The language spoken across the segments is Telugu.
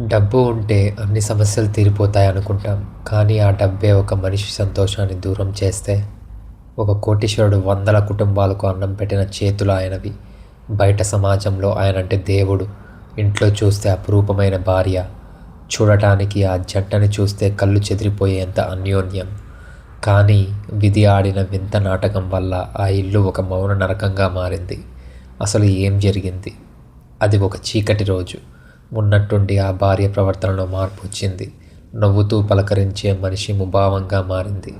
డబ్బు ఉంటే అన్ని సమస్యలు తీరిపోతాయి అనుకుంటాం. కానీ ఆ డబ్బే ఒక మనిషి సంతోషాన్ని దూరం చేస్తే ఒక కోటీశ్వరుడు వందల కుటుంబాలకు అన్నం పెట్టిన చేతులు ఆయనవి. బయట సమాజంలో ఆయనంటే దేవుడు ఇంట్లో చూస్తే అపురూపమైన భార్య చూడటానికి ఆ జంటని చూస్తే కళ్ళు చెదిరిపోయేంత అన్యోన్యం. కానీ విధి ఆడిన వింత నాటకం వల్ల ఆ ఇల్లు ఒక మౌన నరకంగా మారింది. అసలు ఏం జరిగింది? అది ఒక చీకటి రోజు. ఉన్నట్టుండి ఆ భార్య ప్రవర్తనలో మార్పు వచ్చింది. నవ్వుతూ పలకరించే మనిషి ముభావంగా మారింది.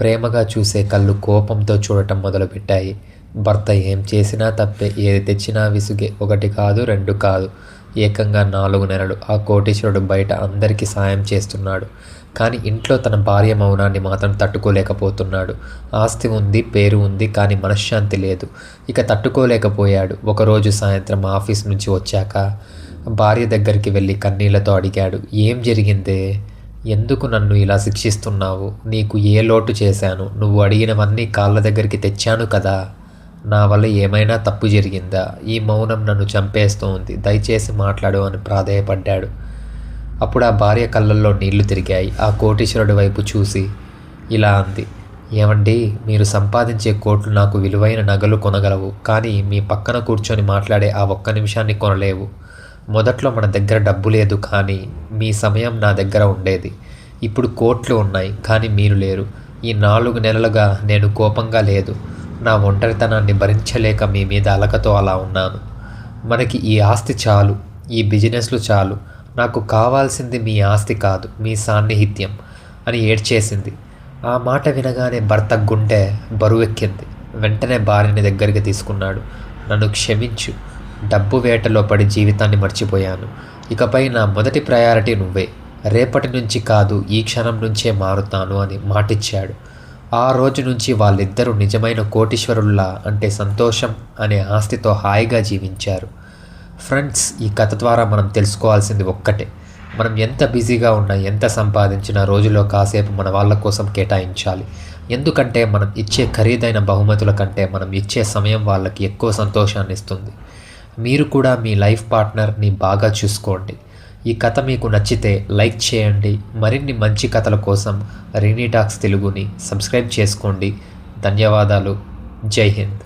ప్రేమగా చూసే కళ్ళు కోపంతో చూడటం మొదలుపెట్టాయి. భర్త ఏం చేసినా తప్పే ఏది తెచ్చినా విసుగే. ఒకటి కాదు రెండు కాదు. ఏకంగా నాలుగు నెలలు. ఆ కోటీశ్వరుడు బయట అందరికీ సాయం చేస్తున్నాడు. కానీ ఇంట్లో తన భార్య మౌనాన్ని మాత్రం తట్టుకోలేకపోతున్నాడు. ఆస్తి ఉంది పేరు ఉంది కానీ మనశ్శాంతి లేదు. ఇక తట్టుకోలేకపోయాడు. ఒకరోజు సాయంత్రం ఆఫీస్ నుంచి వచ్చాక భార్య దగ్గరికి వెళ్ళి కన్నీళ్ళతో అడిగాడు ఏం జరిగిందే? ఎందుకు నన్ను ఇలా శిక్షిస్తున్నావు? నీకు ఏ లోటు చేశాను? నువ్వు అడిగినవన్నీ కాళ్ళ దగ్గరికి తెచ్చాను కదా. నా వల్ల ఏమైనా తప్పు జరిగిందా? ఈ మౌనం నన్ను చంపేస్తోంది. దయచేసి మాట్లాడు అని ప్రాధేయపడ్డాడు. అప్పుడు ఆ భార్య కళ్ళల్లో నీళ్ళు తిరిగాయి. ఆ కోటీశ్వరుడి వైపు చూసి ఇలా అంది ఏమండి మీరు సంపాదించే కోట్లు నాకు విలువైన నగలు కొనగలవు. కానీ మీ పక్కన కూర్చొని మాట్లాడే ఆ ఒక్క నిమిషాన్ని కొనలేవు. మొదట్లో మన దగ్గర డబ్బు లేదు కానీ మీ సమయం నా దగ్గర ఉండేది. ఇప్పుడు కోట్లు ఉన్నాయి కానీ మీరు లేరు. ఈ నాలుగు నెలలుగా నేను కోపంగా లేదు. నా ఒంటరితనాన్ని భరించలేక మీ మీద అలకతో అలా ఉన్నాను. మనకి ఈ ఆస్తి చాలు ఈ బిజినెస్లు చాలు. నాకు కావాల్సింది మీ ఆస్తి కాదు మీ సాన్నిహిత్యం అని ఏడ్చేసింది. ఆ మాట వినగానే భర్త గుండె బరువెక్కింది. వెంటనే భార్యని దగ్గరికి తీసుకున్నాడు. నన్ను క్షమించు డబ్బు వేటలో పడి జీవితాన్ని మర్చిపోయాను. ఇకపై నా మొదటి ప్రయారిటీ నువ్వే. రేపటి నుంచి కాదు ఈ క్షణం నుంచే మారుతాను అని మాటిచ్చాడు. ఆ రోజు నుంచి వాళ్ళిద్దరూ నిజమైన కోటీశ్వరుల్లా అంటే సంతోషం అనే ఆస్తితో హాయిగా జీవించారు. ఫ్రెండ్స్ ఈ కథ ద్వారా మనం తెలుసుకోవాల్సింది ఒక్కటే. మనం ఎంత బిజీగా ఉన్నా ఎంత సంపాదించినా రోజులో కాసేపు మన వాళ్ళ కోసం కేటాయించాలి. ఎందుకంటే మనం ఇచ్చే ఖరీదైన బహుమతుల కంటే మనం ఇచ్చే సమయం వాళ్ళకి ఎక్కువ సంతోషాన్ని ఇస్తుంది మీరు కూడా మీ లైఫ్ పార్ట్నర్ని బాగా చూసుకోండి. ఈ కథ మీకు నచ్చితే లైక్ చేయండి. మరిన్ని మంచి కథల కోసం రీనీ టాక్స్ తెలుగుని సబ్స్క్రైబ్ చేసుకోండి. ధన్యవాదాలు. జై హింద్.